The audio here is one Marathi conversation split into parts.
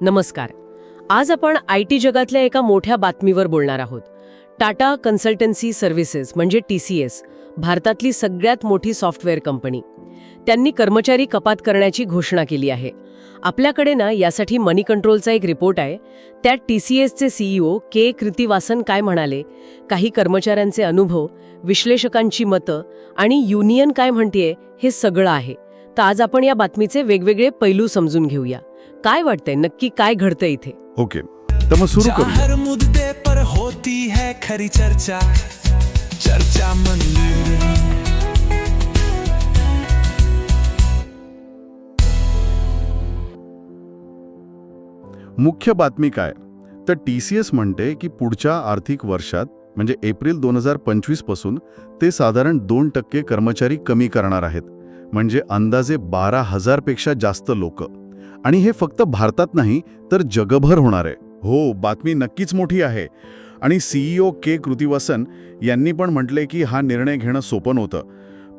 नमस्कार. आज आपण आय टी जगातल्या एका मोठ्या बातमीवर बोलणार आहोत. टाटा कन्सल्टन्सी सर्व्हिसेस म्हणजे टी सी एस भारतातली सगळ्यात मोठी सॉफ्टवेअर कंपनी. त्यांनी कर्मचारी कपात करण्याची घोषणा केली आहे. आपल्याकडे ना यासाठी मनी कंट्रोलचा एक रिपोर्ट आहे. त्यात टी सी एसचे सीईओ के कृतिवासन काय म्हणाले काही कर्मचाऱ्यांचे अनुभव विश्लेषकांची मतं आणि युनियन काय म्हणतेय हे सगळं आहे. तर आज आपण या बातमीचे वेगवेगळे पैलू समजून घेऊया. काय वाटतंय? नक्की काय घडतंय इथे? ओके. तर मग सुरू करूया हर मुद्दे पर होती है खरी चर्चा. चर्चा मंदिर मुख्य बातमी काय? तर टी सी एस म्हणते की पुढच्या आर्थिक वर्षात म्हणजे एप्रिल दोन हजार पंचवीसपासून ते साधारण दोन टक्के कर्मचारी कमी करणार आहेत. म्हणजे अंदाजे बारा हजारपेक्षा जास्त लोक. आणि हे फक्त भारतात नाही तर जगभर होणार आहे. हो बातमी नक्कीच मोठी आहे. आणि सीईओ के कृतिवासन यांनी पण म्हटले की हा निर्णय घेणं सोपं नव्हतं.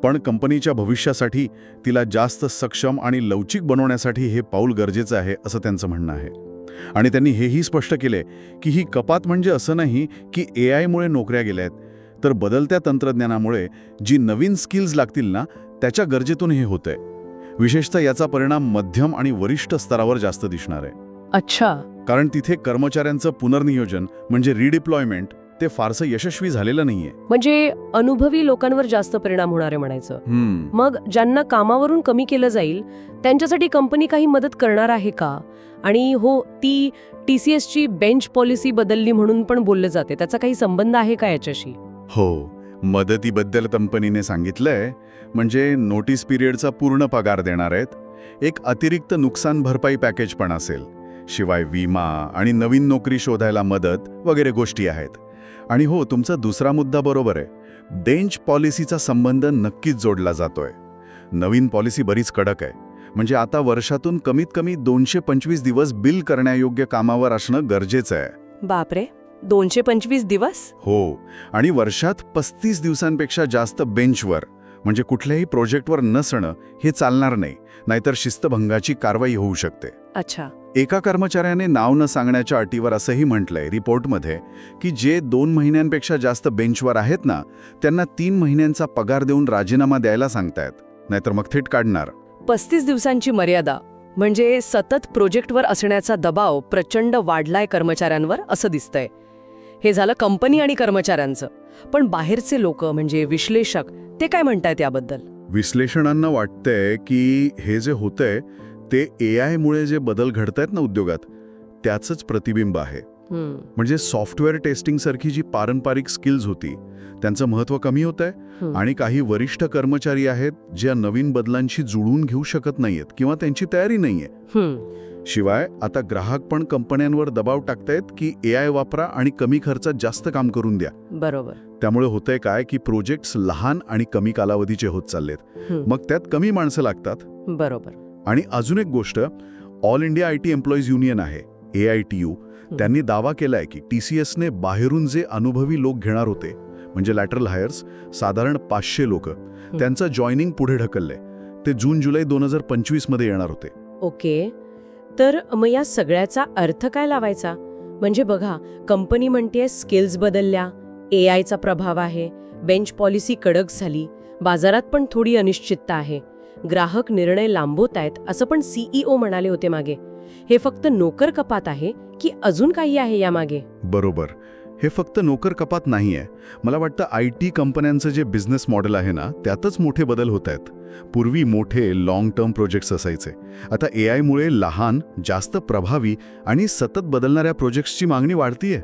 पण कंपनीच्या भविष्यासाठी तिला जास्त सक्षम आणि लवचिक बनवण्यासाठी हे पाऊल गरजेचं आहे असं त्यांचं म्हणणं आहे. आणि त्यांनी हेही स्पष्ट केले की ही कपात म्हणजे असं नाही की ए आयमुळे नोकऱ्या गेल्या आहेत तर बदलत्या तंत्रज्ञानामुळे जी नवीन स्किल्स लागतील ना त्याच्या गरजेतून हे होतंय. विशेषतः याचा परिणाम मध्यम आणि वरिष्ठ स्तरावर जास्त दिसणार आहे. अच्छा. कारण तिथे कर्मचाऱ्यांचं पुनर्नियोजन म्हणजे रिडिप्लॉयमेंट ते फारसं यशस्वी झालेलं नाहीये. म्हणजे अनुभवी लोकांवर जास्त परिणाम होणार आहे म्हणायचं. मग ज्यांना कामावरून कमी केलं जाईल त्यांच्यासाठी कंपनी काही मदत करणार आहे का? आणि हो ती टी सी एसची बेंच पॉलिसी बदलली म्हणून पण बोललं जाते. त्याचा काही संबंध आहे का याच्याशी? हो. मदतीबद्दल कंपनीने सांगितलंय म्हणजे नोटीस पिरियडचा पूर्ण पगार देणार आहेत. एक अतिरिक्त नुकसान भरपाई पॅकेज पण असेल शिवाय विमा आणि नवीन नोकरी शोधायला मदत वगैरे गोष्टी आहेत. आणि हो तुमचा दुसरा मुद्दा बरोबर आहे. बेंच पॉलिसीचा संबंध नक्कीच जोडला जातोय. नवीन पॉलिसी बरीच कडक आहे. म्हणजे आता वर्षातून कमीत कमी दोनशे पंचवीस दिवस बिल करण्यायोग्य कामावर असणं गरजेचं आहे. बापरे! दोनशे पंचवीस दिवस? हो. आणि वर्षात पस्तीस दिवसांपेक्षा जास्त बेंचवर म्हणजे कुठल्याही प्रोजेक्टवर नसणं हे चालणार नाही नाहीतर शिस्तभंगाची कारवाई होऊ शकते. अच्छा. एका कर्मचाऱ्याने नाव न सांगण्याच्या अटीवर असंही म्हटलंय रिपोर्टमध्ये की जे दोन महिन्यांपेक्षा जास्त बेंचवर आहेत ना त्यांना तीन महिन्यांचा पगार देऊन राजीनामा द्यायला सांगतायत नाहीतर मग थेट काढणार. पस्तीस दिवसांची मर्यादा म्हणजे सतत प्रोजेक्टवर असण्याचा दबाव प्रचंड वाढलाय कर्मचाऱ्यांवर असं दिसतंय. हे झालं कंपनी आणि कर्मचाऱ्यांचं. पण बाहेरचे लोक म्हणजे विश्लेषक ते काय म्हणतायत याबद्दल? विश्लेषणांना वाटतंय की हे जे होतंय ते ए आयमुळे जे बदल घडतायत ना उद्योगात त्याचंच प्रतिबिंब आहे. म्हणजे सॉफ्टवेअर टेस्टिंगसारखी जी पारंपरिक स्किल्स होती त्यांचं महत्त्व कमी होत आहे. आणि काही वरिष्ठ कर्मचारी आहेत ज्या नवीन बदलांशी जुळवून घेऊ शकत नाहीयेत किंवा त्यांची तयारी नाहीये. शिवाय आता ग्राहक पण कंपन्यांवर दबाव टाकतायत की ए आय वापरा आणि कमी खर्चात जास्त काम करून द्या. बरोबर. त्यामुळे होतंय काय की प्रोजेक्ट्स लहान आणि कमी कालावधीचे होत चाललेत. मग त्यात कमी माणसं लागतात. बरोबर. आणि अजून एक गोष्ट all India I T employees union आहे ए आय टी यू त्यांनी दावा केलाय की टी सी एसने बाहेरून जे अनुभवी लोक घेणार होते म्हणजे लॅटरल हायर्स साधारण पाचशे लोक त्यांचं जॉईनिंग पुढे ढकललंय. ते जून जुलै दोन हजार पंचवीसमध्ये येणार होते. ओके. तर मग या सगळ्याचा अर्थ काय लावायचा? म्हणजे बघा कंपनी म्हणते स्किल्स बदलल्या ए आयचा प्रभाव आहे बेंच पॉलिसी कडक झाली बाजारात पण थोडी अनिश्चितता आहे ग्राहक निर्णय लांबवत आहेत असं पण सीईओ म्हणाले होते मागे. हे फक्त नोकर कपात आहे की अजून काही आहे यामागे? बरोबर. हे फक्त नोकर कपात नाहीये. मला वाटतं आय टी कंपन्यांचं जे बिझनेस मॉडेल आहे ना त्यातच मोठे बदल होत आहेत. पूर्वी मोठे लॉंग टर्म प्रोजेक्ट्स असायचे. आता ए आयमुळे लहान जास्त प्रभावी आणि सतत बदलणाऱ्या प्रोजेक्ट्सची मागणी वाढतीये.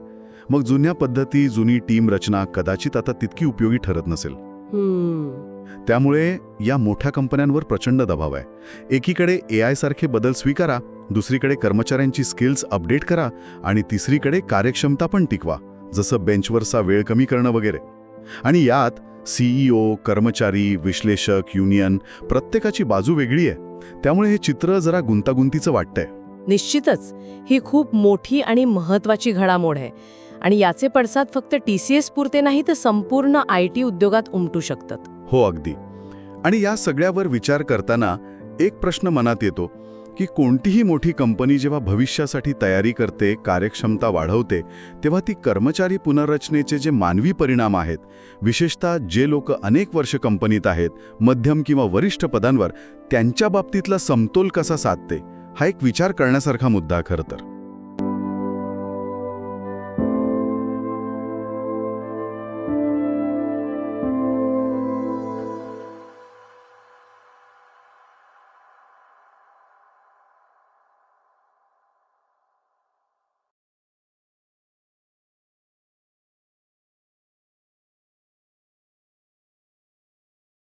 मग जुन्या पद्धती जुनी टीम रचना कदाचित आता तितकी उपयोगी ठरत नसेल. त्यामुळे या मोठ्या कंपन्यांवर प्रचंड दबाव आहे. एकीकडे ए आय सारखे बदल स्वीकारा दुसरीकडे कर्मचाऱ्यांची स्किल्स अपडेट करा आणि तिसरीकडे कार्यक्षमता पण टिकवा. जसं बेंचवरचा वेळ कमी करणं वगैरे. आणि यात सीईओ कर्मचारी विश्लेषक युनियन प्रत्येकाची बाजू वेगळी आहे. त्यामुळे हे चित्र जरा गुंतागुंतीचं वाटतंय. निश्चितच. ही खूप मोठी आणि महत्वाची घडामोड आहे. आणि याचे पडसाद फक्त टी सी एस पुरते नाही तर संपूर्ण आय टी उद्योगात उमटू शकतात. हो अगदी. आणि या सगळ्यावर विचार करताना एक प्रश्न मनात येतो. की कोणतीही मोठी कंपनी जेव्हा भविष्यासाठी तयारी करते कार्यक्षमता वाढवते तेव्हा ती कर्मचारी पुनर्रचनेचे जे मानवी परिणाम आहेत विशेषतः जे लोक अनेक वर्ष कंपनीत आहेत मध्यम किंवा वरिष्ठ पदांवर त्यांच्या बाबतीतला समतोल कसा साधते हा एक विचार करण्यासारखा मुद्दा खरं तर.